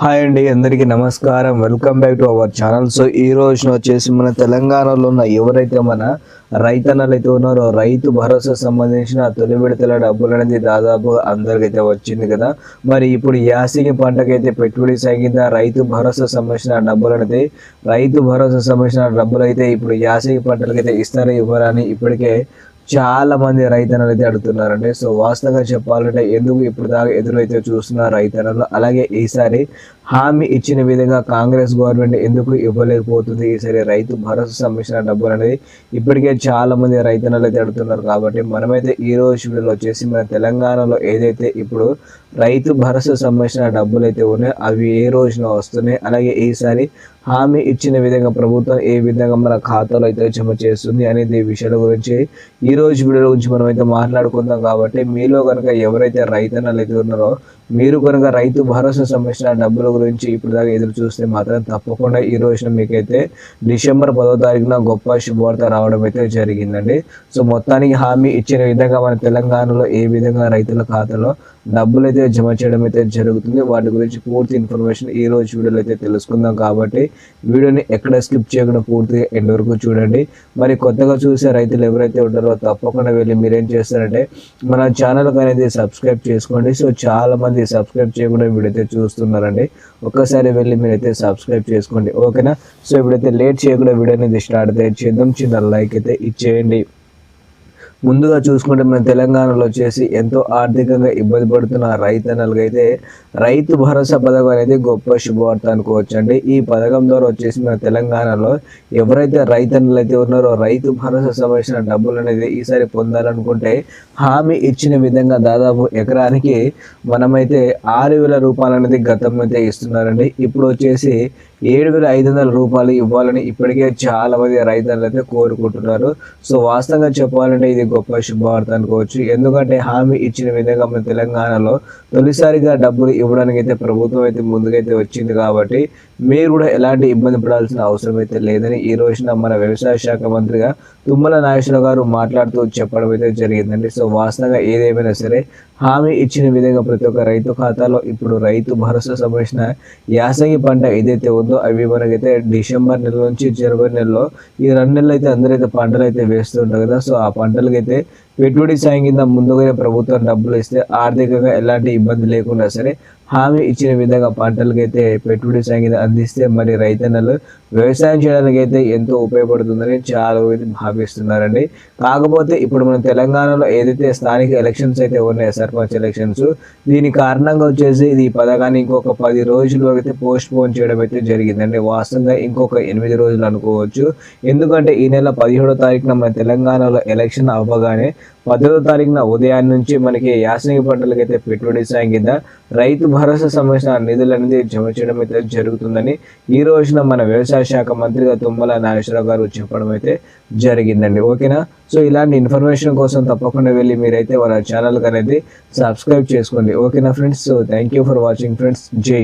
Hi అండి అందరికీ నమస్కారం. Welcome back to our channel. So ఈ రోజున వచ్చేసి మన తెలంగాణలో ఉన్న ఎవరైతే మన రైతన్నలు అయితే ఉన్నారో రైతు భరోసా సంబంధించిన తొలి విడతల డబ్బులు అనేది దాదాపు అందరికైతే వచ్చింది కదా. మరి ఇప్పుడు యాసంగి పంటకైతే పెట్టుబడి సాగిందా రైతు భరోసా సంబంధించిన డబ్బులు అనేది రైతు భరోసా సంబంధించిన డబ్బులు అయితే ఇప్పుడు యాసంగి పంటలకైతే ఇస్తారా అని ఇప్పటికే చాలా మంది రైతన్నలు అయితే అడుగుతున్నారండి. సో వాస్తవంగా చెప్పాలంటే ఎందుకు ఇప్పుడు దాకా ఎదురైతే చూస్తున్నారు రైతన్నలు అలాగే ఈసారి హామీ ఇచ్చిన విధంగా కాంగ్రెస్ గవర్నమెంట్ ఎందుకు ఇవ్వలేకపోతుంది? ఈసారి రైతు భరోసా సంబంధించిన డబ్బులు అనేది ఇప్పటికే చాలా మంది రైతన్నలు అయితే అడుగుతున్నారు కాబట్టి మనమైతే ఈ రోజు వీడియోలో వచ్చేసి మన తెలంగాణలో ఏదైతే ఇప్పుడు రైతు భరోసా సంబంధించిన డబ్బులు అయితే ఉన్నాయో అవి ఏ రోజున వస్తున్నాయి? అలాగే ఈసారి హామీ ఇచ్చిన విధంగా ప్రభుత్వం ఏ విధంగా మన ఖాతాలో అయితే జమ చేస్తుంది అనేది ఈ విషయాల గురించి ఈ రోజు వీడియో గురించి మనం అయితే మాట్లాడుకుందాం కాబట్టి మీలో కనుక ఎవరైతే రైతన్నలు అయితే ఉన్నారో మీరు కనుక రైతు భరోసా సంబంధించిన డబ్బుల గురించి ఇప్పుడు దాకా ఎదురు చూస్తే మాత్రం తప్పకుండా ఈ రోజున మీకైతే డిసెంబర్ పదో తారీఖున గొప్ప శుభవార్త రావడం అయితే జరిగిందండి. సో మొత్తానికి హామీ ఇచ్చిన విధంగా మన తెలంగాణలో ఏ విధంగా రైతుల ఖాతాలో డబ్బులు అయితే జమ చేయడం అయితే జరుగుతుంది వాటి గురించి పూర్తి ఇన్ఫర్మేషన్ ఈ రోజు వీడియోలో అయితే తెలుసుకుందాం కాబట్టి వీడియోని ఎక్కడ స్కిప్ చేయకుండా పూర్తిగా ఎండ్ వరకు చూడండి. మరి కొత్తగా చూసే రైతులు ఎవరైతే ఉంటారో తప్పకుండా వెళ్ళి మీరేం చేస్తారంటే మన ఛానల్కి అనేది సబ్స్క్రైబ్ చేసుకోండి. సో చాలా మంది సబ్స్క్రైబ్ చేయకుండా వీడైతే చూస్తున్నారండి. ఒక్కసారి వెళ్ళి మీరైతే సబ్స్క్రైబ్ చేసుకోండి. ఓకేనా? సో ఇప్పుడైతే లేట్ చేయకుండా వీడియో అనేది స్టార్ట్ అయితే చేద్దాం. చిన్న లైక్ అయితే ఇచ్చేయండి. ముందుగా చూసుకుంటే మన తెలంగాణలో వచ్చేసి ఎంతో ఆర్థికంగా ఇబ్బంది పడుతున్న రైతన్నలకు అయితే రైతు భరోసా పథకం అనేది గొప్ప శుభవార్త అనుకోవచ్చు అండి ఈ పథకం ద్వారా వచ్చేసి మన తెలంగాణలో ఎవరైతే రైతన్నలు అయితే ఉన్నారో రైతు భరోసా సంబంధించిన డబ్బులు అనేది ఈసారి పొందాలనుకుంటే హామీ ఇచ్చిన విధంగా దాదాపు ఎకరానికి మనమైతే ఆరు వేల రూపాయలు అనేది గతం అయితే ఇస్తున్నారండి. ఇప్పుడు వచ్చేసి ఏడు వేల ఐదు వందల రూపాయలు ఇవ్వాలని ఇప్పటికే చాలా మంది రైతులు అయితే కోరుకుంటున్నారు. సో వాస్తవంగా చెప్పాలంటే ఇది గొప్ప శుభవార్త అనుకోవచ్చు ఎందుకంటే హామీ ఇచ్చిన విధంగా మన తెలంగాణలో తొలిసారిగా డబ్బులు ఇవ్వడానికి అయితే ప్రభుత్వం అయితే ముందుకైతే వచ్చింది కాబట్టి మీరు కూడా ఎలాంటి ఇబ్బంది పడాల్సిన అవసరం అయితే లేదని ఈ రోజున మన వ్యవసాయ శాఖ మంత్రిగా తుమ్మల నాగేశ్వర గారు మాట్లాడుతూ చెప్పడం అయితే జరిగిందండి. సో వాస్తవంగా ఏదేమైనా సరే హామీ ఇచ్చిన విధంగా ప్రతి ఒక్క రైతు ఖాతాలో ఇప్పుడు రైతు భరోసా సంబంధించిన యాసంగి పంట ఏదైతే ఉందో అవి మనకైతే డిసెంబర్ నెల నుంచి జనవరి నెలలో ఈ రెండు నెలలు అయితే అందరైతే పంటలు అయితే వేస్తుంటారు కదా. సో ఆ పంటలకి పంటలకైతే పెట్టుబడి సాయం కింద ముందుగానే ప్రభుత్వం డబ్బులు ఇస్తే ఆర్థికంగా ఎలాంటి ఇబ్బంది లేకుండా సరే హామీ ఇచ్చిన విధంగా పంటలకైతే పెట్టుబడి సాయం అందిస్తే మరి రైతన్నలు వ్యవసాయం చేయడానికి అయితే ఎంతో ఉపయోగపడుతుందని చాలా మంది భావిస్తున్నారండి. కాకపోతే ఇప్పుడు మన తెలంగాణలో ఏదైతే స్థానిక ఎలక్షన్స్ అయితే ఉన్నాయో సర్పంచ్ ఎలక్షన్స్ దీని కారణంగా వచ్చేసి ఇది ఈ పథకాన్ని ఇంకొక పది రోజులు అయితే పోస్ట్ పోన్ చేయడం అయితే జరిగిందండి. వాస్తవంగా ఇంకొక ఎనిమిది రోజులు అనుకోవచ్చు. ఎందుకంటే ఈ నెల పదిహేడో తారీఖున మన తెలంగాణలో ఎలక్షన్ అవ్వగానే పదిహేడో తారీఖున ఉదయాన్నే నుంచి మనకి యాసంగి పంటలకైతే పెట్టుబడి సాగిందా రైతు భరోసా సంబంధించిన నిధులు అనేది జమ చేయడం అయితే జరుగుతుందని ఈ రోజున మన వ్యవసాయ శాఖ మంత్రిగా తుమ్మల నాగేశ్వరరావు గారు చెప్పడం అయితే జరిగిందండి. ఓకేనా? సో ఇలాంటి ఇన్ఫర్మేషన్ కోసం తప్పకుండా వెళ్ళి మీరైతే వాళ్ళ ఛానల్కి అనేది సబ్స్క్రైబ్ చేసుకోండి. ఓకేనా friends? So thank you for watching friends. జై